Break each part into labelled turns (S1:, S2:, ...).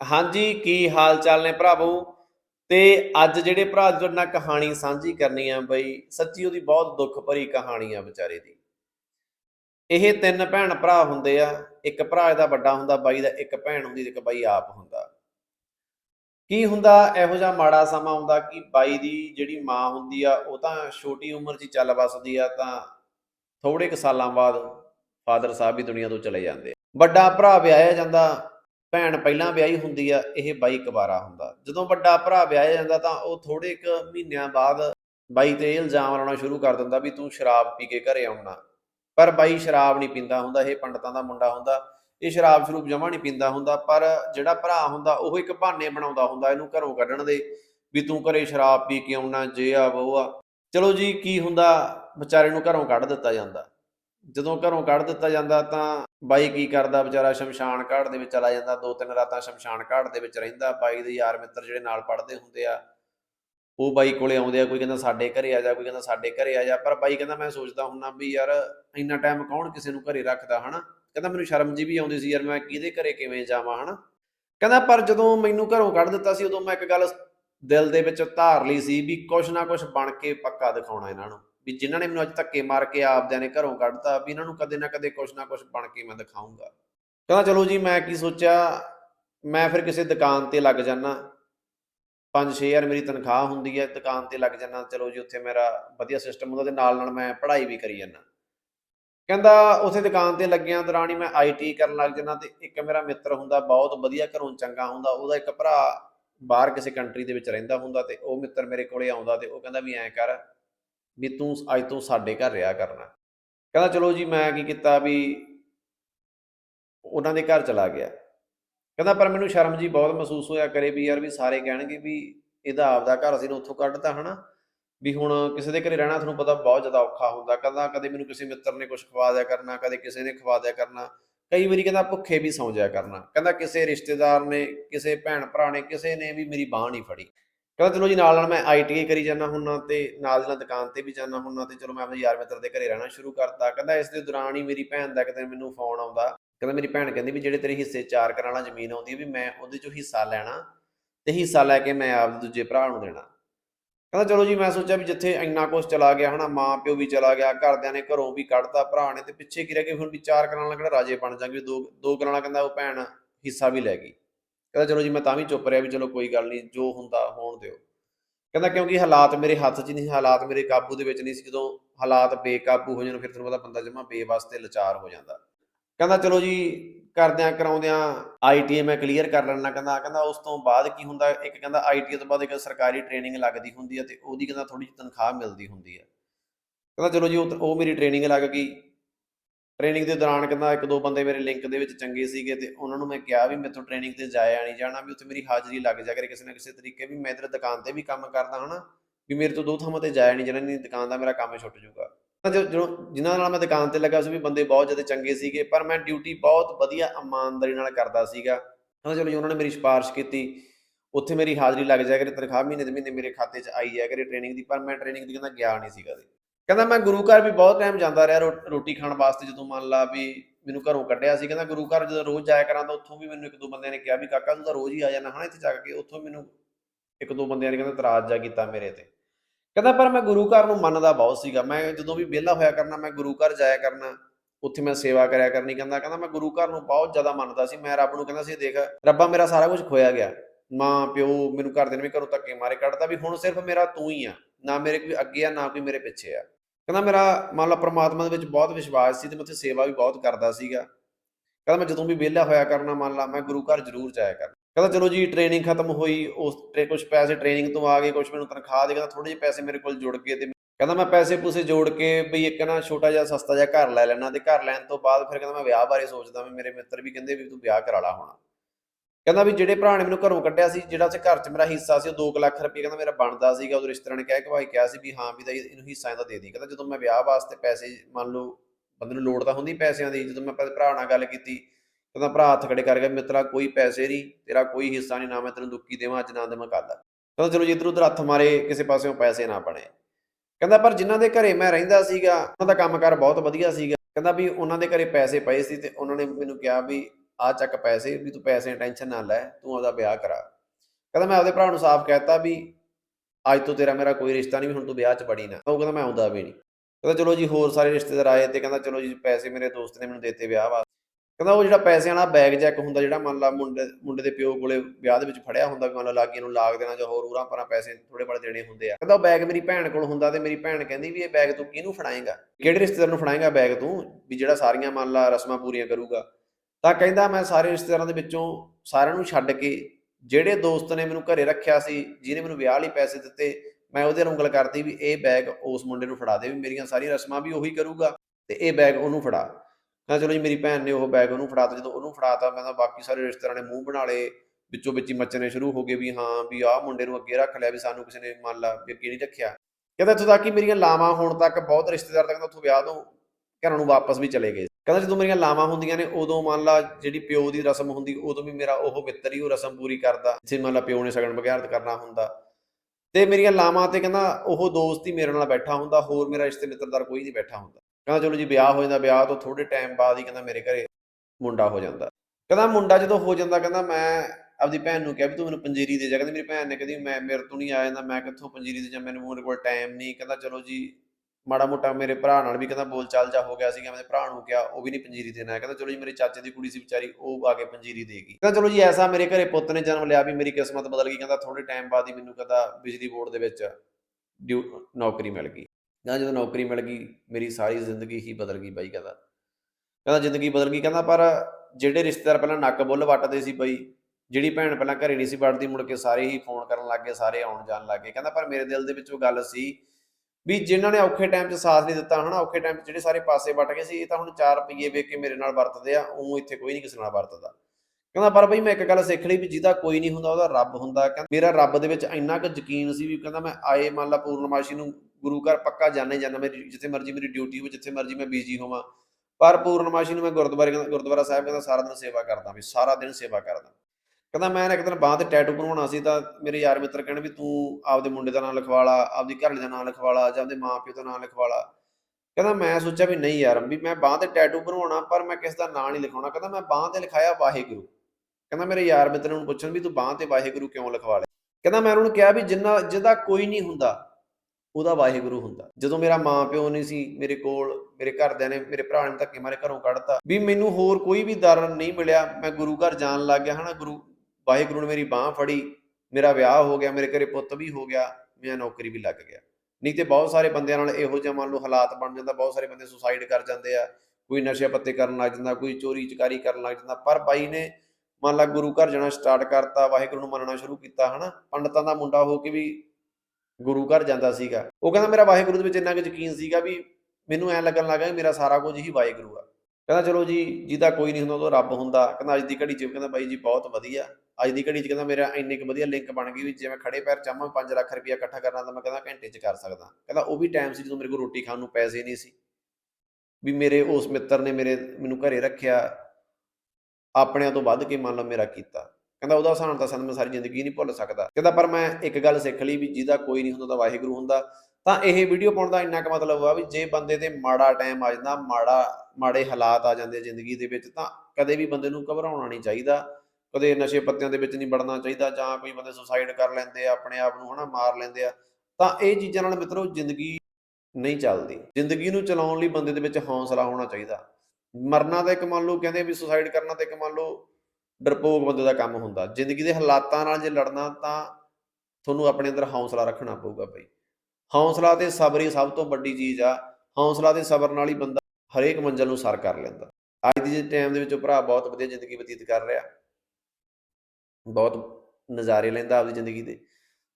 S1: ਹਾਂਜੀ, ਕੀ ਹਾਲ ਚਾਲ ਨੇ ਭਰਾਵੋ? ਤੇ ਅੱਜ ਜਿਹੜੇ ਭਰਾ ਤੁਹਾਡੇ ਨਾਲ ਕਹਾਣੀ ਸਾਂਝੀ ਕਰਨੀ ਆ ਬਈ, ਸੱਚੀ ਉਹਦੀ ਬਹੁਤ ਦੁੱਖ ਭਰੀ ਕਹਾਣੀ ਆ ਵਿਚਾਰੇ ਦੀ। ਇਹ ਤਿੰਨ ਭੈਣ ਭਰਾ ਹੁੰਦੇ ਆ, ਇੱਕ ਭਰਾ ਇਹਦਾ ਵੱਡਾ ਹੁੰਦਾ, ਬਾਈ ਦਾ ਇੱਕ ਭੈਣ ਹੁੰਦੀ ਤੇ ਇੱਕ ਬਾਈ ਆਪ ਹੁੰਦਾ। ਕੀ ਹੁੰਦਾ, ਇਹੋ ਜਿਹਾ ਮਾੜਾ ਸਮਾਂ ਆਉਂਦਾ ਕਿ ਬਾਈ ਦੀ ਜਿਹੜੀ ਮਾਂ ਹੁੰਦੀ ਆ, ਉਹ ਤਾਂ ਛੋਟੀ ਉਮਰ 'ਚ ਚੱਲ ਵਸਦੀ ਆ, ਤਾਂ ਥੋੜੇ ਕੁ ਸਾਲਾਂ ਬਾਅਦ ਫਾਦਰ ਸਾਹਿਬ ਵੀ ਦੁਨੀਆ ਤੋਂ ਚਲੇ ਜਾਂਦੇ ਵੱਡਾ ਭਰਾ ਵਿਆਹਿਆ ਜਾਂਦਾ ਭੈਣ ਪਹਿਲਾਂ ਵਿਆਹੀ ਹੁੰਦੀ ਆ, ਇਹ ਬਾਈ ਕੁਵਾਰਾ ਹੁੰਦਾ। ਜਦੋਂ ਵੱਡਾ ਭਰਾ ਵਿਆਹਿਆ ਜਾਂਦਾ ਤਾਂ ਉਹ ਥੋੜੇ ਕੁ ਮਹੀਨਿਆਂ ਬਾਅਦ ਬਾਈ ਤੇ ਇਲਜ਼ਾਮ ਲਾਉਣਾ ਸ਼ੁਰੂ ਕਰ ਦਿੰਦਾ ਵੀ ਤੂੰ ਸ਼ਰਾਬ ਪੀ ਕੇ ਘਰੇ ਆਉਣਾ। ਪਰ ਬਾਈ ਸ਼ਰਾਬ ਨਹੀਂ ਪੀਂਦਾ ਹੁੰਦਾ, ਇਹ ਪੰਡਤਾਂ ਦਾ ਮੁੰਡਾ ਹੁੰਦਾ। ਇਹ ਸ਼ਰਾਬ ਸ਼ਰੂਬ ਜਮਾ ਨਹੀਂ ਪੀਂਦਾ ਹੁੰਦਾ, ਪਰ ਜਿਹੜਾ ਭਰਾ ਹੁੰਦਾ ਉਹ ਇੱਕ ਬਹਾਨੇ ਬਣਾਉਂਦਾ ਹੁੰਦਾ, ਇਹਨੂੰ ਘਰੋਂ ਕੱਢਣ ਦੇ ਵੀ ਤੂੰ ਘਰੇ ਸ਼ਰਾਬ ਪੀ ਕੇ ਆਉਣਾ, ਜੇ ਆ ਉਹ ਆ। ਚਲੋ ਜੀ, ਕੀ ਹੁੰਦਾ? ਵਿਚਾਰੇ ਨੂੰ ਘਰੋਂ ਕੱਢ ਦਿੱਤਾ ਜਾਂਦਾ। ਜਦੋਂ ਘਰੋਂ ਕੱਢ ਦਿੱਤਾ ਜਾਂਦਾ ਤਾਂ ਬਾਈ ਕੀ ਕਰਦਾ ਵਿਚਾਰਾ ਸ਼ਮਸ਼ਾਨ ਘਾਟ ਦੇ ਵਿੱਚ ਚਲਾ ਜਾਂਦਾ, ਦੋ ਤਿੰਨ ਰਾਤਾਂ ਸ਼ਮਸ਼ਾਨ ਘਾਟ ਦੇ ਵਿੱਚ ਰਹਿੰਦਾ, ਬਾਈ ਦੇ ਯਾਰ ਮਿੱਤਰ ਜਿਹੜੇ ਨਾਲ ਪੜਦੇ ਹੁੰਦੇ ਆ, ਉਹ ਬਾਈ ਕੋਲੇ ਆਉਂਦੇ ਆ, ਕੋਈ ਕਹਿੰਦਾ ਸਾਡੇ ਘਰੇ ਆ ਜਾ, ਕੋਈ ਕਹਿੰਦਾ ਸਾਡੇ ਘਰੇ ਆ ਜਾ, ਪਰ ਬਾਈ ਕਹਿੰਦਾ ਮੈਂ ਸੋਚਦਾ ਹੁੰਨਾ ਵੀ ਯਾਰ ਇੰਨਾ ਟਾਈਮ ਕੌਣ ਕਿਸੇ ਨੂੰ ਘਰੇ ਰੱਖਦਾ, ਹਨਾ? ਕਹਿੰਦਾ ਮੈਨੂੰ ਸ਼ਰਮ ਜੀ ਵੀ ਆਉਂਦੀ ਸੀ ਯਾਰ, ਮੈਂ ਕਿਹਦੇ ਘਰੇ ਕਿਵੇਂ ਜਾਵਾਂ, ਹਨਾ? ਕਹਿੰਦਾ ਪਰ ਜਦੋਂ ਮੈਨੂੰ ਘਰੋਂ ਕੱਢ ਦਿੱਤਾ ਸੀ, ਉਦੋਂ ਮੈਂ ਇੱਕ ਗੱਲ ਦਿਲ ਦੇ ਵਿੱਚ ਧਾਰ ਲਈ ਸੀ ਵੀ ਕੁਛ ਨਾ ਕੁਛ ਬਣ ਕੇ ਪੱਕਾ ਦਿਖਾਉਣਾ ਇਹਨਾਂ ਨੂੰ। ਵੀ ਜਿਨ੍ਹਾਂ ਨੇ ਮੈਨੂੰ ਅੱਜ ਧੱਕੇ ਮਾਰ ਕੇ ਆਪਦਿਆਂ ਨੇ ਘਰੋਂ ਕੱਢਤਾ, ਵੀ ਇਹਨਾਂ ਨੂੰ ਕਦੇ ਨਾ ਕਦੇ ਕੁਛ ਨਾ ਕੁਛ ਬਣ ਕੇ ਮੈਂ ਦਿਖਾਉਂਗਾ ਕਹਿੰਦਾ, ਚਲੋ ਜੀ, ਮੈਂ ਕੀ ਸੋਚਿਆ? ਮੈਂ ਫਿਰ ਕਿਸੇ ਦੁਕਾਨ ਤੇ ਲੱਗ ਜਾਣਾ 5-6000 ਮੇਰੀ ਤਨਖਾਹ ਹੁੰਦੀ ਹੈ, ਦੁਕਾਨ ਤੇ ਲੱਗ ਜਾਣਾ ਚਲੋ ਜੀ, ਉੱਥੇ ਮੇਰਾ ਵਧੀਆ ਸਿਸਟਮ ਹੁੰਦਾ ਤੇ ਨਾਲ ਨਾਲ ਮੈਂ ਪੜ੍ਹਾਈ ਵੀ ਕਰੀ ਜਾਣਾ ਕਹਿੰਦਾ, ਉੱਥੇ ਦੁਕਾਨ ਤੇ ਲੱਗਿਆਂ ਦੌਰਾਨ ਹੀ ਮੈਂ ਆਈਟੀ ਕਰਨ ਲੱਗ ਜਾਣਾ ਤੇ ਇੱਕ ਮੇਰਾ ਮਿੱਤਰ ਹੁੰਦਾ, ਬਹੁਤ ਵਧੀਆ ਘਰੋਂ ਚੰਗਾ ਹੁੰਦਾ। ਉਹਦਾ ਇੱਕ ਭਰਾ ਬਾਹਰ ਕਿਸੇ ਕੰਟਰੀ ਦੇ ਵਿੱਚ ਰਹਿੰਦਾ ਹੁੰਦਾ ਤੇ ਉਹ ਮਿੱਤਰ ਮੇਰੇ ਕੋਲੇ ਆਉਂਦਾ ਤੇ ਉਹ ਕਹਿੰਦਾ ਵੀ ਐਂ ਕਰ ਵੀ ਤੂੰ ਅੱਜ ਤੋਂ ਸਾਡੇ ਘਰ ਰਿਹਾ ਕਰਨਾ। ਕਹਿੰਦਾ, ਚਲੋ ਜੀ, ਮੈਂ ਕੀ ਕੀਤਾ ਵੀ ਉਹਨਾਂ ਦੇ ਘਰ ਚਲਾ ਗਿਆ। ਕਹਿੰਦਾ, ਪਰ ਮੈਨੂੰ ਸ਼ਰਮ ਜੀ ਬਹੁਤ ਮਹਿਸੂਸ ਹੋਇਆ ਕਰੇ ਵੀ ਯਾਰ ਵੀ ਸਾਰੇ ਕਹਿਣਗੇ ਵੀ ਇਹਦਾ ਆਪਦਾ ਘਰ ਅਸੀਂ ਨੂੰ ਉੱਥੋਂ ਕੱਢਤਾ, ਹਨਾ? ਵੀ ਹੁਣ ਕਿਸੇ ਦੇ ਘਰੇ ਰਹਿਣਾ ਤੁਹਾਨੂੰ ਪਤਾ ਬਹੁਤ ਜ਼ਿਆਦਾ ਔਖਾ ਹੁੰਦਾ। ਕਹਿੰਦਾ, ਕਦੇ ਮੈਨੂੰ ਕਿਸੇ ਮਿੱਤਰ ਨੇ ਕੁਝ ਖਵਾ ਦਿਆ ਕਰਨਾ, ਕਦੇ ਕਿਸੇ ਨੇ ਖਵਾ ਦਿਆ ਕਰਨਾ। ਕਈ ਵਾਰੀ ਕਹਿੰਦਾ, ਭੁੱਖੇ ਵੀ ਸੌਂ ਜਾਇਆ ਕਰਨਾ। ਕਹਿੰਦਾ, ਕਿਸੇ ਰਿਸ਼ਤੇਦਾਰ ਨੇ, ਕਿਸੇ ਭੈਣ ਭਰਾ ਨੇ, ਕਿਸੇ ਨੇ ਵੀ ਮੇਰੀ ਬਾਹ ਨਹੀਂ ਫੜੀ। ਕਹਿੰਦਾ ਚਲੋ ਜੀ ਨਾਲ ਨਾਲ ਮੈਂ ਆਈਟੀਆਈ ਕਰੀ ਜਾਂਦਾ ਹੁੰਨਾ ਤੇ ਨਾਲ ਦੀ ਨਾਲ ਦੁਕਾਨ ਤੇ ਵੀ ਜਾਂਦਾ ਹੁੰਨਾ ਤੇ ਚਲੋ ਮੈਂ ਆਪਣੇ ਯਾਰ ਮਿੱਤਰ ਦੇ ਘਰੇ ਰਹਿਣਾ ਸ਼ੁਰੂ ਕਰਤਾ। ਕਹਿੰਦਾ ਇਸ ਦੇ ਦੌਰਾਨ ਹੀ ਮੇਰੀ ਭੈਣ ਦਾ ਕਿਤੇ ਮੈਨੂੰ ਫੋਨ ਆਉਂਦਾ। ਕਹਿੰਦਾ ਮੇਰੀ ਭੈਣ ਕਹਿੰਦੀ ਵੀ ਜਿਹੜੇ ਤੇਰੇ ਹਿੱਸੇ ਚਾਰ ਕਰਾਲਾ ਜ਼ਮੀਨ ਆਉਂਦੀ ਹੈ ਵੀ ਮੈਂ ਉਹਦੇ ਚੋਂ ਹਿੱਸਾ ਲੈਣਾ ਤੇ ਹਿੱਸਾ ਲੈ ਕੇ ਮੈਂ ਆਪ ਦੂਜੇ ਭਰਾ ਨੂੰ ਦੇਣਾ। ਕਹਿੰਦਾ ਚਲੋ ਜੀ ਮੈਂ ਸੋਚਿਆ ਵੀ ਜਿੱਥੇ ਇੰਨਾ ਕੁਝ ਚਲਾ ਗਿਆ ਹਨਾ, ਮਾਂ ਪਿਓ ਵੀ ਚਲਾ ਗਿਆ, ਘਰਦਿਆਂ ਨੇ ਘਰੋਂ ਵੀ ਕੱਢਤਾ, ਭਰਾ ਨੇ ਤੇ ਪਿੱਛੇ ਕੀ ਰਹਿ ਗਏ? ਹੁਣ ਵੀ ਚਾਰ ਕਰਾਲਾ ਕਿਹੜਾ ਰਾਜੇ ਬਣ ਜਾਣਗੇ, ਦੋ ਦੋ ਕਰਾਲਾ ਕਹਿੰਦਾ ਉਹ ਭੈਣ ਹਿੱਸਾ ਵੀ ਲੈ ਗਈ। ਕਹਿੰਦਾ ਚਲੋ ਜੀ ਮੈਂ ਤਾਂ ਵੀ ਚੁੱਪ ਰਿਹਾ ਵੀ ਚਲੋ ਕੋਈ ਗੱਲ ਨਹੀਂ ਜੋ ਹੁੰਦਾ ਹੋਣ ਦਿਓ। ਕਹਿੰਦਾ ਕਿਉਂਕਿ ਹਾਲਾਤ ਮੇਰੇ ਹੱਥ 'ਚ ਨਹੀਂ ਸੀ, ਹਾਲਾਤ ਮੇਰੇ ਕਾਬੂ ਦੇ ਵਿੱਚ ਨਹੀਂ ਸੀ ਜਦੋਂ ਹਾਲਾਤ ਬੇਕਾਬੂ ਹੋ ਜਾਣ ਫਿਰ ਤੈਨੂੰ ਪਤਾ ਬੰਦਾ ਜਮਾ ਬੇਵਸਤੇ ਲਾਚਾਰ ਹੋ ਜਾਂਦਾ। ਕਹਿੰਦਾ ਚਲੋ ਜੀ ਕਰਦਿਆਂ ਕਰਾਉਂਦਿਆਂ ਆਈਟੀਆਈ ਮੈਂ ਕਲੀਅਰ ਕਰ ਲੈਣਾ ਕਹਿੰਦਾ ਕਹਿੰਦਾ ਉਸ ਤੋਂ ਬਾਅਦ ਕੀ ਹੁੰਦਾ ਇੱਕ ਕਹਿੰਦਾ ਆਈਟੀਆਈ ਤੋਂ ਬਾਅਦ ਇੱਕ ਸਰਕਾਰੀ ਟ੍ਰੇਨਿੰਗ ਲੱਗਦੀ ਹੁੰਦੀ ਹੈ ਤੇ ਉਹਦੀ ਕਹਿੰਦਾ ਥੋੜੀ ਜਿਹੀ ਤਨਖਾਹ ਮਿਲਦੀ ਹੁੰਦੀ ਹੈ ਕਹਿੰਦਾ ਚਲੋ ਜੀ ਉਹ ਮੇਰੀ ਟ੍ਰੇਨਿੰਗ ਲੱਗ ਗਈ। ਟ੍ਰੇਨਿੰਗ ਦੇ ਦੌਰਾਨ ਕਹਿੰਦਾ ਇੱਕ ਦੋ ਬੰਦੇ ਮੇਰੇ ਲਿੰਕ ਦੇ ਵਿੱਚ ਚੰਗੇ ਸੀਗੇ ਤੇ ਉਹਨਾਂ ਨੂੰ ਮੈਂ ਕਿਹਾ ਵੀ ਮੇਥੋਂ ਟ੍ਰੇਨਿੰਗ ਤੇ ਜਾਇਆ ਨਹੀਂ ਜਾਣਾ, ਵੀ ਉੱਥੇ ਮੇਰੀ ਹਾਜ਼ਰੀ ਲੱਗ ਜਾ ਕਰੇ ਕਿਸੇ ਨਾ ਕਿਸੇ ਤਰੀਕੇ ਵੀ ਮੈਂ ਇਧਰ ਦੁਕਾਨ ਤੇ ਵੀ ਕੰਮ ਕਰਦਾ ਹਨਾ, ਵੀ ਮੇਰੇ ਤੋਂ ਦੋ ਥਾਵਾਂ ਤੇ ਜਾਇਆ ਨਹੀਂ ਜਾਣਾ, ਨਹੀਂ ਦੁਕਾਨ ਦਾ ਮੇਰਾ ਕੰਮ ਛੁੱਟ ਜਾਊਗਾ। ਤਾਂ ਜੋ ਜਦੋਂ ਜਿਨ੍ਹਾਂ ਨਾਲ ਮੈਂ ਦੁਕਾਨ ਤੇ ਲੱਗਾ ਸੀ ਵੀ ਬੰਦੇ ਬਹੁਤ ਜ਼ਿਆਦਾ ਚੰਗੇ ਸੀਗੇ, ਪਰ ਮੈਂ ਡਿਊਟੀ ਬਹੁਤ ਵਧੀਆ ਇਮਾਨਦਾਰੀ ਨਾਲ ਕਰਦਾ ਸੀਗਾ। ਤਾਂ ਚਲੋ ਜੀ, ਉਹਨਾਂ ਨੇ ਮੇਰੀ ਸਿਫਾਰਿਸ਼ ਕੀਤੀ, ਉੱਥੇ ਮੇਰੀ ਹਾਜ਼ਰੀ ਲੱਗ ਜਾਇਆ ਕਰੇ, ਤਨਖਾਹ ਮਹੀਨੇ ਦੇ ਮਹੀਨੇ ਮੇਰੇ ਖਾਤੇ 'ਚ ਆਈ ਜਾ ਕਰੇ ਟ੍ਰੇਨਿੰਗ ਦੀ, ਪਰ ਮੈਂ ਟ੍ਰੇਨਿੰਗ ਦੀ ਕਹਿੰਦਾ ਗਿਆ ਨਹੀਂ ਸੀਗਾ ਕਦੇ ਕਹਿੰਦਾ ਮੈਂ ਗੁਰੂ ਘਰ ਵੀ ਬਹੁਤ ਟਾਈਮ ਜਾਂਦਾ ਰਿਹਾ ਰੋ- ਰੋਟੀ ਖਾਣ ਵਾਸਤੇ, ਜਦੋਂ ਮੰਨ ਲਾ ਵੀ ਮੈਨੂੰ ਘਰੋਂ ਕੱਢਿਆ ਸੀ, ਕਹਿੰਦਾ ਗੁਰੂ ਘਰ ਜਦੋਂ ਰੋਜ਼ ਜਾਇਆ ਕਰਾਂ ਤਾਂ ਉੱਥੋਂ ਵੀ ਮੈਨੂੰ ਇੱਕ ਦੋ ਬੰਦਿਆਂ ਨੇ ਕਿਹਾ ਵੀ ਕਾਕਾ ਤੂੰ ਤਾਂ ਰੋਜ਼ ਹੀ ਆ ਜਾਣਾ ਹਨਾ, ਇੱਥੇ ਜਾ ਕੇ ਉੱਥੋਂ ਮੈਨੂੰ ਇੱਕ ਦੋ ਬੰਦਿਆਂ ਨੇ ਕਹਿੰਦਾ ਇਤਰਾਜ਼ ਜਾ ਕੀਤਾ ਮੇਰੇ ਤੇ। ਕਹਿੰਦਾ ਪਰ ਮੈਂ ਗੁਰੂ ਘਰ ਨੂੰ ਮੰਨਦਾ ਬਹੁਤ ਸੀਗਾ, ਮੈਂ ਜਦੋਂ ਵੀ ਵਿਹਲਾ ਹੋਇਆ ਕਰਨਾ, ਮੈਂ ਗੁਰੂ ਘਰ ਜਾਇਆ ਕਰਨਾ, ਉੱਥੇ ਮੈਂ ਸੇਵਾ ਕਰਿਆ ਕਰਨੀ, ਕਹਿੰਦਾ ਕਹਿੰਦਾ ਮੈਂ ਗੁਰੂ ਘਰ ਨੂੰ ਬਹੁਤ ਜ਼ਿਆਦਾ ਮੰਨਦਾ ਸੀ, ਮੈਂ ਰੱਬ ਨੂੰ ਕਹਿੰਦਾ ਸੀ, ਦੇਖ ਰੱਬਾ ਮੇਰਾ ਸਾਰਾ ਕੁਝ ਖੋਇਆ ਗਿਆ, ਮਾਂ, ਪਿਓ, ਮੈਨੂੰ ਘਰ ਦੇ ਨੇ ਵੀ ਘਰੋਂ ਧੱਕੇ ਮਾਰੇ ਕੱਢਦਾ ਵੀ ਹੁਣ ਸਿਰਫ ਮੇਰਾ ਤੂੰ ਹੀ ਆ, ਨਾ ਮੇਰੇ ਕੋਈ ਅੱਗੇ ਆ, ਨਾ ਕੋਈ ਮੇਰੇ ਪਿੱਛੇ ਆ। ਕਹਿੰਦਾ ਮੇਰਾ ਮੰਨ ਲਾ ਪ੍ਰਮਾਤਮਾ ਦੇ ਵਿੱਚ ਬਹੁਤ ਵਿਸ਼ਵਾਸ ਸੀ ਤੇ ਮੈਂ ਉੱਥੇ ਸੇਵਾ ਵੀ ਬਹੁਤ ਕਰਦਾ ਸੀਗਾ। ਕਹਿੰਦਾ ਮੈਂ ਜਦੋਂ ਵੀ ਵਿਹਲਾ ਹੋਇਆ ਕਰਨਾ ਮੰਨ ਲਾ ਮੈਂ ਗੁਰੂ ਘਰ ਜ਼ਰੂਰ ਜਾਇਆ ਕਰਨਾ। ਕਹਿੰਦਾ ਚਲੋ ਜੀ ਟ੍ਰੇਨਿੰਗ ਖਤਮ ਹੋਈ, ਉਸ ਤੇ ਕੁਝ ਪੈਸੇ ਟ੍ਰੇਨਿੰਗ ਤੋਂ ਆ ਗਏ ਕੁਝ ਮੈਨੂੰ ਤਨਖਾਹ ਦੇ, ਕਹਿੰਦਾ ਥੋੜੇ ਜਿਹੇ ਪੈਸੇ ਮੇਰੇ ਕੋਲ ਜੁੜ ਗਏ ਤੇ ਕਹਿੰਦਾ ਮੈਂ ਪੈਸੇ ਪੂਸੇ ਜੋੜ ਕੇ ਵੀ ਇੱਕ ਨਾ ਛੋਟਾ ਜਿਹਾ ਸਸਤਾ ਜਿਹਾ ਘਰ ਲੈ ਲੈਣਾ ਤੇ ਘਰ ਲੈਣ ਤੋਂ ਬਾਅਦ ਫਿਰ ਕਹਿੰਦਾ ਮੈਂ ਵਿਆਹ ਬਾਰੇ ਸੋਚਦਾ ਵੀ ਮੇਰੇ ਮਿੱਤਰ ਵੀ ਕਹਿੰਦੇ ਵੀ ਤੂੰ ਵਿਆਹ ਕਰਾ ਲਾ ਹੁਣ। ਕਹਿੰਦਾ ਵੀ ਜਿਹੜੇ ਭਰਾ ਨੇ ਮੈਨੂੰ ਘਰੋਂ ਕੱਢਿਆ ਸੀ, ਜਿਹੜਾ ਸੀ ਘਰ 'ਚ ਮੇਰਾ ਹਿੱਸਾ ਸੀ, ਉਹ 2 ਲੱਖ ਰੁਪਏ ਕਹਿੰਦਾ ਮੇਰਾ ਬਣਦਾ ਸੀਗਾ ਉਹ ਰਿਸ਼ਤੇਦਾਰਾਂ ਨੇ ਕਹਿ ਕੇ ਭਾਈ ਕਿਹਾ ਸੀ ਵੀ ਹਾਂ ਵੀ ਤਾਂ ਇਹਨੂੰ ਹਿੱਸਾ ਇਹਦਾ ਦੇ ਦੀ। ਕਹਿੰਦਾ ਜਦੋਂ ਮੈਂ ਵਿਆਹ ਵਾਸਤੇ ਪੈਸੇ, ਮੰਨ ਲਓ ਬੰਦੇ ਨੂੰ ਲੋੜ ਤਾਂ ਹੁੰਦੀ ਪੈਸਿਆਂ ਦੀ, ਜਦੋਂ ਮੈਂ ਆਪਣੇ ਭਰਾ ਨਾਲ ਗੱਲ ਕੀਤੀ, ਕਹਿੰਦਾ ਭਰਾ ਹੱਥ ਖੜੇ ਕਰ ਗਿਆ ਮਿੱਤਰਾ ਕੋਈ ਪੈਸੇ ਨਹੀਂ, ਤੇਰਾ ਕੋਈ ਹਿੱਸਾ ਨਹੀਂ, ਨਾ ਮੈਂ ਤੈਨੂੰ ਦੁੱਕੀ ਦੇਵਾਂ, ਅੱਜ ਨਾ ਦੇਵਾਂ ਕੱਲ ਕਹਿੰਦਾ ਚਲੋ ਜਿੱਧਰ ਇੱਧਰ ਉੱਧਰ ਹੱਥ ਮਾਰੇ, ਕਿਸੇ ਪਾਸਿਓਂ ਪੈਸੇ ਨਾ ਬਣੇ। ਕਹਿੰਦਾ ਪਰ ਜਿਨ੍ਹਾਂ ਦੇ ਘਰੇ ਮੈਂ ਰਹਿੰਦਾ ਸੀਗਾ, ਉਹਨਾਂ ਦਾ ਕੰਮਕਾਰ ਬਹੁਤ ਵਧੀਆ ਸੀਗਾ। ਕਹਿੰਦਾ ਵੀ ਉਹਨਾਂ ਦੇ ਘਰੇ ਪੈਸੇ ਪਏ ਸੀ ਤੇ ਉਹਨਾਂ ਨੇ ਮੈਨੂੰ ਕਿਹਾ ਵੀ ਆ ਚੱਕ ਪੈਸੇ, ਵੀ ਤੂੰ ਪੈਸੇ ਦੀ ਟੈਨਸ਼ਨ ਨਾ ਲੈ, ਤੂੰ ਆਪਦਾ ਵਿਆਹ ਕਰਾ। ਕਹਿੰਦਾ ਮੈਂ ਆਪਦੇ ਭਰਾ ਨੂੰ ਸਾਫ਼ ਕਹਿਤਾ ਵੀ ਅੱਜ ਤੋਂ ਤੇਰਾ ਮੇਰਾ ਕੋਈ ਰਿਸ਼ਤਾ ਨਹੀਂ ਹੁਣ ਤੂੰ ਵਿਆਹ 'ਚ ਬੜੀ ਨਾ। ਉਹ ਕਹਿੰਦਾ ਮੈਂ ਆਉਂਦਾ ਵੀ ਨਹੀਂ। ਕਹਿੰਦਾ ਚਲੋ ਜੀ, ਹੋਰ ਸਾਰੇ ਰਿਸ਼ਤੇਦਾਰ ਆਏ ਤੇ ਕਹਿੰਦਾ ਚਲੋ ਜੀ, ਪੈਸੇ ਮੇਰੇ ਦੋਸਤ ਨੇ ਮੈਨੂੰ ਦਿੱਤੇ ਵਿਆਹ ਵਾਸਤੇ। ਕਹਿੰਦਾ ਉਹ ਜਿਹੜਾ ਪੈਸਿਆਂ ਵਾਲਾ ਬੈਗ ਜੈਕ ਹੁੰਦਾ ਜਿਹੜਾ ਮੰਨ ਲਾ ਮੁੰਡੇ ਮੁੰਡੇ ਦੇ ਪਿਓ ਕੋਲੇ ਵਿਆਹ ਦੇ ਵਿੱਚ ਫੜਿਆ ਹੁੰਦਾ ਵੀ ਮੰਨ ਲਾ ਲਾਗੇ ਨੂੰ ਲਾਗ ਦੇਣਾ ਜਾਂ ਹੋਰ ਉਰਾਂ ਪਰਾਂ ਪੈਸੇ ਥੋੜੇ ਬੜੇ ਦੇਣੇ ਹੁੰਦੇ ਆ। ਕਹਿੰਦਾ ਉਹ ਬੈਗ ਮੇਰੀ ਭੈਣ ਕੋਲ ਹੁੰਦਾ ਤੇ ਮੇਰੀ ਭੈਣ ਕਹਿੰਦੀ ਵੀ ਇਹ ਬੈਗ ਤੂੰ ਕਿਹਨੂੰ ਫੜਾਏਗਾ? ਕਿਹੜੇ ਰਿਸ਼ਤੇਦਾਰ ਨੂੰ ਫੜਾਏਗਾ ਬੈਗ ਤੂੰ? ਵੀ ਜਿਹੜਾ ਸਾਰੀਆਂ ਮੰਨ ਲਾ ਰਸਮਾਂ ਪੂਰੀਆਂ ਕਰੂਗਾ। ਤਾਂ ਕਹਿੰਦਾ ਮੈਂ ਸਾਰੇ ਰਿਸ਼ਤੇਦਾਰਾਂ ਦੇ ਵਿੱਚੋਂ ਸਾਰਿਆਂ ਨੂੰ ਛੱਡ ਕੇ ਜਿਹੜੇ ਦੋਸਤ ਨੇ ਮੈਨੂੰ ਘਰੇ ਰੱਖਿਆ ਸੀ, ਜਿਹਨੇ ਮੈਨੂੰ ਵਿਆਹ ਲਈ ਪੈਸੇ ਦਿੱਤੇ, ਮੈਂ ਉਹਦੇ ਨਾਲ ਗੱਲ ਕਰਤੀ ਵੀ ਇਹ ਬੈਗ ਉਸ ਮੁੰਡੇ ਨੂੰ ਫੜਾ ਦੇ ਵੀ ਮੇਰੀਆਂ ਸਾਰੀਆਂ ਰਸਮਾਂ ਵੀ ਉਹੀ ਕਰੂਗਾ ਤੇ ਇਹ ਬੈਗ ਉਹਨੂੰ ਫੜਾ। ਮੈਂ ਚਲੋ ਜੀ, ਮੇਰੀ ਭੈਣ ਨੇ ਉਹ ਬੈਗ ਉਹਨੂੰ ਫੜਾਤਾ ਜਦੋਂ ਉਹਨੂੰ ਫੜਾਤਾ ਮੈਂ ਤਾਂ ਬਾਕੀ ਸਾਰੇ ਰਿਸ਼ਤੇਦਾਰਾਂ ਨੇ ਮੂੰਹ ਬਣਾ ਲਏ, ਵਿੱਚੋਂ ਵਿੱਚ ਮੱਚਣੇ ਸ਼ੁਰੂ ਹੋ ਗਏ ਵੀ ਹਾਂ ਵੀ ਆਹ ਮੁੰਡੇ ਨੂੰ ਅੱਗੇ ਰੱਖ ਲਿਆ ਵੀ ਸਾਨੂੰ ਕਿਸੇ ਨੇ ਮੰਨ ਲਾ ਵੀ ਅੱਗੇ ਨਹੀਂ ਰੱਖਿਆ। ਕਹਿੰਦਾ ਇੱਥੋਂ ਤੱਕ ਕਿ ਮੇਰੀਆਂ ਲਾਵਾਂ ਹੋਣ ਤੱਕ ਬਹੁਤ ਰਿਸ਼ਤੇਦਾਰ ਤਾਂ ਕਹਿੰਦਾ ਉੱਥੋਂ ਵਿਆਹ ਤੋਂ ਘਰਾਂ ਨੂੰ ਵਾਪਸ ਵੀ ਚਲੇ ਗਏ ਕਹਿੰਦਾ ਜਦੋਂ ਮੇਰੀਆਂ ਲਾਵਾਂ ਹੁੰਦੀਆਂ ਨੇ, ਉਦੋਂ ਮੰਨ ਲਾ ਜਿਹੜੀ ਪਿਓ ਦੀ ਰਸਮ ਹੁੰਦੀ, ਉਦੋਂ ਵੀ ਮੇਰਾ ਉਹ ਮਿੱਤਰ ਹੀ ਉਹ ਰਸਮ ਪੂਰੀ ਕਰਦਾ ਜੇ ਮੰਨ ਲਾ ਪਿਓ ਨੇ ਸਗਨ ਬਗਿਆਰਤ ਕਰਨਾ ਹੁੰਦਾ। ਤੇ ਮੇਰੀਆਂ ਲਾਵਾਂ ਤੇ ਕਹਿੰਦਾ ਉਹ ਦੋਸਤ ਹੀ ਮੇਰੇ ਨਾਲ ਬੈਠਾ ਹੁੰਦਾ, ਹੋਰ ਮੇਰਾ ਰਿਸ਼ਤੇ ਮਿੱਤਰਦਾਰ ਕੋਈ ਨਹੀਂ ਬੈਠਾ ਹੁੰਦਾ। ਕਹਿੰਦਾ ਚਲੋ ਜੀ, ਵਿਆਹ ਹੋ ਜਾਂਦਾ, ਵਿਆਹ ਤੋਂ ਥੋੜੇ ਟਾਈਮ ਬਾਅਦ ਹੀ ਕਹਿੰਦਾ ਮੇਰੇ ਘਰੇ ਮੁੰਡਾ ਹੋ ਜਾਂਦਾ। ਕਹਿੰਦਾ ਮੁੰਡਾ ਜਦੋਂ ਹੋ ਜਾਂਦਾ, ਕਹਿੰਦਾ ਮੈਂ ਆਪਦੀ ਭੈਣ ਨੂੰ ਕਿਹਾ ਵੀ ਤੂੰ ਮੈਨੂੰ ਪੰਜੀਰੀ ਦੇ ਜਾ। ਕਹਿੰਦੀ ਮੇਰੀ ਭੈਣ ਨੇ ਕਹਿੰਦੀ ਮੈਂ, ਮੇਰੇ ਤੋਂ ਨਹੀਂ ਆ ਜਾਂਦਾ, ਮੈਂ ਕਿੱਥੋਂ ਪੰਜੀਰੀ ਦੇ ਜਾ ਮੈਨੂੰ ਮੇਰੇ ਕੋਲ ਟਾਈਮ ਨਹੀਂ। ਕਹਿੰਦਾ ਚਲੋ ਜੀ ਮਾੜਾ ਮੋਟਾ ਮੇਰੇ ਭਰਾ ਨਾਲ ਵੀ ਕਹਿੰਦਾ ਬੋਲ ਚਾਲ ਜਾ ਹੋ ਗਿਆ ਸੀਗਾ ਮੇਰੇ ਭਰਾ ਨੂੰ ਕਿਹਾ, ਉਹ ਵੀ ਨਹੀਂ ਪੰਜੀਰੀ ਦੇਣਾ, ਕਹਿੰਦਾ ਚਲੋ ਜੀ, ਮੇਰੇ ਚਾਚੇ ਦੀ ਕੁੜੀ ਸੀ ਵਿਚਾਰੀ, ਉਹ ਆ ਕੇ ਪੰਜੀਰੀ ਦੇਗੀ। ਕਹਿੰਦਾ ਚਲੋ ਜੀ, ਐਸਾ ਮੇਰੇ ਘਰੇ ਪੁੱਤ ਨੇ ਜਨਮ ਲਿਆ ਵੀ ਮੇਰੀ ਕਿਸਮਤ ਬਦਲ ਗਈ, ਕਹਿੰਦਾ ਥੋੜੇ ਟਾਈਮ ਬਾਅਦ ਹੀ ਮੈਨੂੰ ਕਹਿੰਦਾ ਬਿਜਲੀ ਬੋਰਡ ਦੇ ਵਿੱਚ ਡਿਊ, ਨੌਕਰੀ ਮਿਲ ਗਈ। ਕਹਿੰਦਾ ਜਦੋਂ ਨੌਕਰੀ ਮਿਲ ਗਈ, ਮੇਰੀ ਸਾਰੀ ਜ਼ਿੰਦਗੀ ਹੀ ਬਦਲ ਗਈ ਬਾਈ ਕਹਿੰਦਾ। ਕਹਿੰਦਾ ਜ਼ਿੰਦਗੀ ਬਦਲ ਗਈ, ਕਹਿੰਦਾ ਪਰ ਜਿਹੜੇ ਰਿਸ਼ਤੇਦਾਰ ਪਹਿਲਾਂ ਨੱਕ ਬੁੱਲ ਵੱਟਦੇ ਸੀ ਬਈ, ਜਿਹੜੀ ਭੈਣ ਪਹਿਲਾਂ ਘਰੇ ਨਹੀਂ ਸੀ ਵੜਦੀ ਮੁੜ ਕੇ ਸਾਰੇ ਹੀ ਫੋਨ ਕਰਨ ਲੱਗ ਗਏ, ਸਾਰੇ ਆਉਣ ਜਾਣ ਲੱਗ ਗਏ। ਕਹਿੰਦਾ ਪਰ ਮੇਰੇ ਦਿਲ ਦੇ ਵਿੱਚ ਉਹ ਗੱਲ ਸੀ ਵੀ ਜਿਨ੍ਹਾਂ ਨੇ ਔਖੇ ਟਾਈਮ 'ਚ ਸਾਥ ਨਹੀਂ ਦਿੱਤਾ ਹਨਾ, ਔਖੇ ਟਾਈਮ 'ਚ ਜਿਹੜੇ ਸਾਰੇ ਪਾਸੇ ਵੱਟ ਗਏ ਸੀ, ਇਹ ਤਾਂ ਹੁਣ 4 ਰੁਪਏ ਵੇਖ ਕੇ ਮੇਰੇ ਨਾਲ ਵਰਤਦੇ ਆ ਉਹ ਇੱਥੇ ਕੋਈ ਨਹੀਂ ਕਿਸੇ ਨਾਲ ਵਰਤਦਾ। ਕਹਿੰਦਾ, ਪਰ ਬਈ ਮੈਂ ਇੱਕ ਗੱਲ ਸਿੱਖ ਲਈ ਵੀ ਜਿਹਦਾ ਕੋਈ ਨਹੀਂ ਹੁੰਦਾ, ਉਹਦਾ ਰੱਬ ਹੁੰਦਾ। ਕਹਿੰਦਾ, ਮੇਰਾ ਰੱਬ ਦੇ ਵਿੱਚ ਇੰਨਾ ਕੁ ਯਕੀਨ ਸੀ ਵੀ ਕਹਿੰਦਾ, ਮੈਂ ਆਏ ਮੰਨ ਲਾ ਪੂਰਨਮਾਸ਼ੀ ਨੂੰ ਗੁਰੂ ਘਰ ਪੱਕਾ ਜਾਣੇ ਜਾਂਦਾ, ਮੇਰੀ ਜਿੱਥੇ ਮਰਜ਼ੀ ਮੇਰੀ ਡਿਊਟੀ ਹੋਵੇ, ਜਿੱਥੇ ਮਰਜ਼ੀ ਮੈਂ ਬੀਜੀ ਹੋਵਾਂ। ਪਰ ਪੂਰਨਮਾਸ਼ੀ ਨੂੰ ਮੈਂ ਗੁਰਦੁਆਰੇ, ਗੁਰਦੁਆਰਾ ਸਾਹਿਬ ਕਹਿੰਦਾ, ਸਾਰਾ ਦਿਨ ਸੇਵਾ ਕਰਦਾ, ਵੀ ਸਾਰਾ ਦਿਨ ਸੇਵਾ ਕਰਦਾ। ਕਹਿੰਦਾ ਮੈਂ ਨਾ ਇੱਕ ਦਿਨ ਬਾਂਹ ਤੇ ਟੈਟੂ ਬਣਵਾਉਣਾ ਸੀ ਤਾਂ ਮੇਰੇ ਯਾਰ ਮਿੱਤਰ ਕਹਿਣ ਵੀ ਤੂੰ ਆਪਦੇ ਮੁੰਡੇ ਦਾ ਨਾਮ ਲਿਖਵਾ ਲਾ, ਆਪਦੀ ਘਰਵਾਲੀ ਦਾ ਨਾਮ ਲਿਖਵਾ ਲਾ ਜਾਂ ਆਪਦੇ ਮਾਪਿਓ ਦਾ ਨਾਮ ਲਿਖਵਾ ਲਾ। ਕਹਿੰਦਾ ਮੈਂ ਸੋਚਿਆ ਵੀ ਨਹੀਂ ਯਾਰ, ਵੀ ਮੈਂ ਬਾਂਹ ਤੇ ਟੈਟੂ ਬਣਵਾਉਣਾ ਪਰ ਮੈਂ ਕਿਸ ਦਾ ਨਾਂ ਨਹੀਂ ਲਿਖਾਉਣਾ। ਕਹਿੰਦਾ ਮੈਂ ਬਾਂਹ ਤੇ ਲਿਖਾਇਆ ਵਾਹਿਗੁਰੂ। ਕਹਿੰਦਾ ਮੇਰੇ ਯਾਰ ਮਿੱਤਰ ਨੂੰ ਪੁੱਛਣ ਵੀ ਤੂੰ ਬਾਂਹ ਤੇ ਵਾਹਿਗੁਰੂ ਕਿਉਂ ਲਿਖਵਾ ਲਿਆ? ਕਹਿੰਦਾ ਮੈਂ ਉਹਨਾਂ ਨੂੰ ਕਿਹਾ ਵੀ ਜਿੰਨਾ, ਜਿਹਦਾ ਕੋਈ ਨਹੀਂ ਹੁੰਦਾ, ਉਹਦਾ ਵਾਹਿਗੁਰੂ ਹੁੰਦਾ। ਜਦੋਂ ਮੇਰਾ ਮਾਂ ਪਿਓ ਨਹੀਂ ਸੀ ਮੇਰੇ ਕੋਲ, ਮੇਰੇ ਘਰਦਿਆਂ ਨੇ ਮੇਰੇ ਭਰਾ ਨੇ ਧੱਕੇ ਮਾਰੇ ਘਰੋਂ ਕੱਢਤਾ। ਵੀ ਮੈਨੂੰ ਹੋਰ ਕੋਈ ਵੀ ਦਰ ਨਹੀਂ ਮਿਲਿਆ, ਮੈਂ ਗੁਰੂ ਘਰ ਜਾਣ ਲੱਗ ਗਿਆ ਹਨਾ ਗੁਰੂ। ਵਾਹਿਗੁਰੂ ਨੇ ਮੇਰੀ ਬਾਹ ਫੜੀ, ਮੇਰਾ ਵਿਆਹ ਹੋ ਗਿਆ, ਮੇਰੇ ਘਰੇ ਪੁੱਤ ਵੀ ਹੋ ਗਿਆ, ਮੇਰਾ ਨੌਕਰੀ ਵੀ ਲੱਗ ਗਿਆ। ਨਹੀਂ ਤੇ ਬਹੁਤ ਸਾਰੇ ਬੰਦਿਆਂ ਨਾਲ ਇਹੋ ਜਿਹਾ ਮੰਨ ਲਓ ਹਾਲਾਤ ਬਣ ਜਾਂਦਾ, ਬਹੁਤ ਸਾਰੇ ਬੰਦੇ ਸੁਸਾਈਡ ਕਰ ਜਾਂਦੇ ਆ, ਕੋਈ ਨਸ਼ੇ ਪੱਤੇ ਕਰਨ ਲੱਗ ਜਾਂਦਾ, ਕੋਈ ਚੋਰੀ ਚਕਾਰੀ ਕਰਨ ਲੱਗ ਜਾਂਦਾ, ਪਰ ਬਾਈ ਨੇ ਮੰਨ ਲਾ ਗੁਰੂ ਘਰ ਜਾਣਾ ਸਟਾਰਟ ਕਰਤਾ, ਵਾਹਿਗੁਰੂ ਨੂੰ ਮੰਨਣਾ ਸ਼ੁਰੂ ਕੀਤਾ, ਹਨਾ? ਪੰਡਤਾਂ ਦਾ ਮੁੰਡਾ ਹੋ ਕੇ ਵੀ ਗੁਰੂ ਘਰ ਜਾਂਦਾ ਸੀਗਾ। ਉਹ ਕਹਿੰਦਾ ਮੇਰਾ ਵਾਹਿਗੁਰੂ ਦੇ ਵਿੱਚ ਇੰਨਾ ਕੁ ਯਕੀਨ ਸੀਗਾ ਵੀ ਮੈਨੂੰ ਐਂ ਲੱਗਣ ਲੱਗਾ ਵੀ ਮੇਰਾ ਸਾਰਾ ਕੁਝ ਹੀ ਵਾਹਿਗੁਰੂ ਆ। ਕਹਿੰਦਾ ਚਲੋ ਜੀ, ਜਿਹਦਾ ਕੋਈ ਨਹੀਂ ਹੁੰਦਾ ਉਹ ਰੱਬ ਹੁੰਦਾ। ਕਹਿੰਦਾ ਅੱਜ ਦੀ ਘੜੀ 'ਚ ਕਹਿੰਦਾ ਬਾਈ ਜੀ ਬਹੁਤ ਵਧੀਆ। ਅੱਜ ਦੀ ਘੜੀ 'ਚ ਕਹਿੰਦਾ ਮੇਰਾ ਇੰਨੇ ਕੁ ਵਧੀਆ ਲਿੰਕ ਬਣ ਗਈ ਵੀ ਜੇ ਮੈਂ ਖੜੇ ਪੈਰ ਚਾਹਾਂ 5 ਲੱਖ ਰੁਪਇਆ ਇਕੱਠਾ ਕਰਨਾ ਤਾਂ ਮੈਂ ਕਹਿੰਦਾ ਘੰਟੇ 'ਚ ਕਰ ਸਕਦਾ। ਕਹਿੰਦਾ ਉਹ ਵੀ ਟਾਈਮ ਸੀ ਜਦੋਂ ਮੇਰੇ ਕੋਲ ਰੋਟੀ ਖਾਣ ਨੂੰ ਪੈਸੇ ਨਹੀਂ ਸੀ। ਵੀ ਮੇਰੇ ਉਸ ਮਿੱਤਰ ਨੇ ਮੇਰੇ, ਮੈਨੂੰ ਘਰੇ ਰੱਖਿਆ, ਆਪਣਿਆਂ ਤੋਂ ਵੱਧ ਕੇ ਮੰਨ ਲਓ ਮੇਰਾ ਕੀਤਾ। ਕਹਿੰਦਾ ਉਹਦਾ ਸਹਾਨ ਤਾਂ ਸਾਨੂੰ ਮੈਂ ਸਾਰੀ ਜ਼ਿੰਦਗੀ ਨਹੀਂ ਭੁੱਲ ਸਕਦਾ। ਕਹਿੰਦਾ ਪਰ ਮੈਂ ਇੱਕ ਗੱਲ ਸਿੱਖ ਲਈ ਵੀ ਜਿਹਦਾ ਕੋਈ ਨਹੀਂ ਹੁੰਦਾ ਤਾਂ ਵਾਹਿਗੁਰੂ ਹੁੰਦਾ। ਤਾਂ ਇਹ ਵੀਡੀਓ ਪਾਉਣ ਦਾ ਇੰਨਾ ਕੁ ਮਤਲਬ ਆ ਵੀ ਜੇ ਬੰਦੇ ਤੇ ਮਾੜਾ ਟਾਈਮ ਆ ਜਾਂਦਾ, ਮਾੜਾ, ਮਾੜੇ ਹਾਲਾਤ ਆ ਜਾਂਦੇ ਜ਼ਿੰਦਗੀ ਦੇ ਵਿੱਚ, ਤਾਂ ਕਦੇ ਵੀ ਬੰਦੇ ਨੂੰ ਘਬਰਾਉਣਾ ਨਹੀਂ ਚਾਹੀਦਾ। ਕਦੇ ਨਸ਼ੇ ਪੱਤਿਆਂ ਦੇ ਵਿੱਚ ਨਹੀਂ ਵੜਨਾ ਚਾਹੀਦਾ ਜਾਂ ਕੋਈ ਬੰਦੇ ਸੁਸਾਈਡ ਕਰ ਲੈਂਦੇ ਆ, ਆਪਣੇ ਆਪ ਨੂੰ ਹਨਾ ਮਾਰ ਲੈਂਦੇ ਆ, ਤਾਂ ਇਹ ਚੀਜ਼ਾਂ ਨਾਲ ਮਿੱਤਰੋ ਜ਼ਿੰਦਗੀ ਨਹੀਂ ਚੱਲਦੀ। ਜ਼ਿੰਦਗੀ ਨੂੰ ਚਲਾਉਣ ਲਈ ਬੰਦੇ ਦੇ ਵਿੱਚ ਹੌਸਲਾ ਹੋਣਾ ਚਾਹੀਦਾ। ਮਰਨਾ ਤਾਂ ਇੱਕ ਮੰਨ ਲਓ ਕਹਿੰਦੇ ਵੀ ਸੁਸਾਈਡ ਕਰਨਾ ਤਾਂ ਇੱਕ ਮੰਨ ਲਓ ਡਰਪੋਕ ਬੰਦੇ ਦਾ ਕੰਮ ਹੁੰਦਾ। ਜ਼ਿੰਦਗੀ ਦੇ ਹਾਲਾਤਾਂ ਨਾਲ ਜੇ ਲੜਨਾ ਤਾਂ ਤੁਹਾਨੂੰ ਆਪਣੇ ਅੰਦਰ ਹੌਸਲਾ ਰੱਖਣਾ ਪਊਗਾ ਬਈ। ਹੌਸਲਾ ਤੇ ਸਬਰ ਹੀ ਸਭ ਤੋਂ ਵੱਡੀ ਚੀਜ਼ ਆ। ਹੌਸਲਾ ਤੇ ਸਬਰ ਨਾਲ ਹੀ ਬੰਦਾ ਹਰੇਕ ਮੰਜ਼ਲ ਨੂੰ ਸਰ ਕਰ ਲੈਂਦਾ। ਅੱਜ ਦੇ ਟਾਈਮ ਦੇ ਵਿੱਚ ਉਹ ਭਰਾ ਬਹੁਤ ਵਧੀਆ ਜ਼ਿੰਦਗੀ ਬਤੀਤ ਕਰ ਰਿਹਾ। ਬਹੁਤ ਨਜ਼ਾਰੇ ਲੈਂਦਾ ਆਪਦੀ ਜ਼ਿੰਦਗੀ ਦੇ।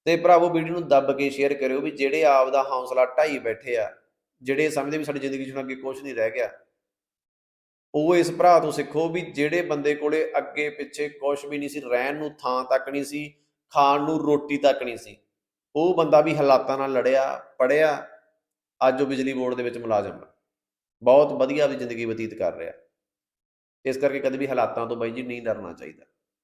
S1: ਤੇ ਭਰਾਵੋ, ਵੀਡੀਓ ਨੂੰ ਦੱਬ ਕੇ ਸ਼ੇਅਰ ਕਰਿਓ ਵੀ ਜਿਹੜੇ ਆਪ ਦਾ ਹੌਸਲਾ ਢਾਈ ਬੈਠੇ ਆ, ਜਿਹੜੇ ਸਮਝਦੇ ਵੀ ਸਾਡੀ ਜ਼ਿੰਦਗੀ 'ਚ ਅੱਗੇ ਕੁਝ ਨਹੀਂ ਰਹਿ ਗਿਆ। ਉਹ ਇਸ ਭਰਾ ਤੋਂ ਸਿੱਖੋ ਵੀ ਜਿਹੜੇ ਬੰਦੇ ਕੋਲੇ ਅੱਗੇ ਪਿੱਛੇ ਕੁਝ ਵੀ ਨਹੀਂ ਸੀ, ਰਹਿਣ ਨੂੰ ਥਾਂ ਤੱਕ ਨਹੀਂ ਸੀ, ਖਾਣ ਨੂੰ ਰੋਟੀ ਤੱਕ ਨਹੀਂ ਸੀ। ਉਹ ਬੰਦਾ ਵੀ ਹਾਲਾਤਾਂ ਨਾਲ ਲੜਿਆ, ਪੜਿਆ, ਅੱਜ ਉਹ ਬਿਜਲੀ ਬੋਰਡ ਦੇ ਵਿੱਚ ਮੁਲਾਜ਼ਮ ਹੈ ਬਹੁਤ ਵਧੀਆ ਵੀ ਜ਼ਿੰਦਗੀ ਬਤੀਤ ਕਰ ਰਿਹਾ। ਇਸ ਕਰਕੇ ਕਦੇ ਵੀ ਹਾਲਾਤਾਂ ਤੋਂ ਬਾਈ ਜੀ ਨਹੀਂ ਡਰਨਾ ਚਾਹੀਦਾ।